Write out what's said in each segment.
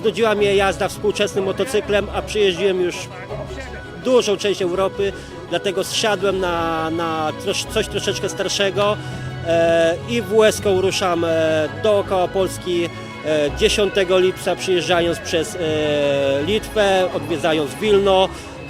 znudziła mnie jazda współczesnym motocyklem, a przyjeździłem już dużą część Europy, dlatego zsiadłem na, na coś troszeczkę starszego e, i WS-ką ruszam e, dookoła Polski e, 10 lipca przyjeżdżając przez e, Litwę, odwiedzając Wilno,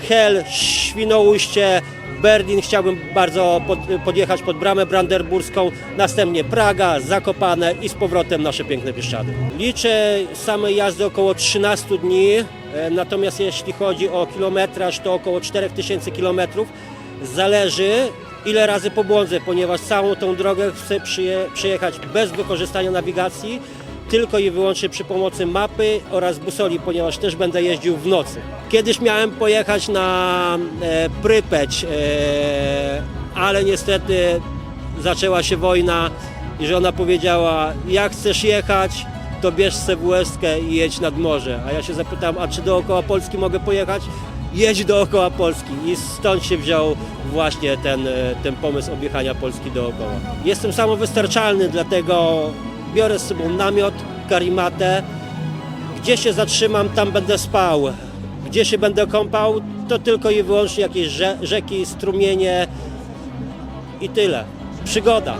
Hel, Świnoujście, Berlin chciałbym bardzo pod, podjechać pod bramę brandenburską, następnie Praga, Zakopane i z powrotem nasze piękne Bieszczady. Liczę samej jazdy około 13 dni, e, natomiast jeśli chodzi o kilometraż to około 4000 kilometrów. Zależy ile razy pobłądzę, ponieważ całą tą drogę chcę przyje, przyjechać bez wykorzystania nawigacji, tylko i wyłącznie przy pomocy mapy oraz busoli, ponieważ też będę jeździł w nocy. Kiedyś miałem pojechać na e, Prypeć, e, ale niestety zaczęła się wojna i żona powiedziała, jak chcesz jechać, to bierz CWS-kę i jedź nad morze. A ja się zapytałem, a czy dookoła Polski mogę pojechać? Jedź dookoła Polski i stąd się wziął właśnie ten, e, ten pomysł objechania Polski dookoła. Jestem samowystarczalny, dlatego biorę z sobą namiot, karimatę. Gdzie się zatrzymam, tam będę spał. Gdzie się będę kąpał, to tylko i wyłącznie jakieś rze- rzeki, strumienie i tyle. Przygoda.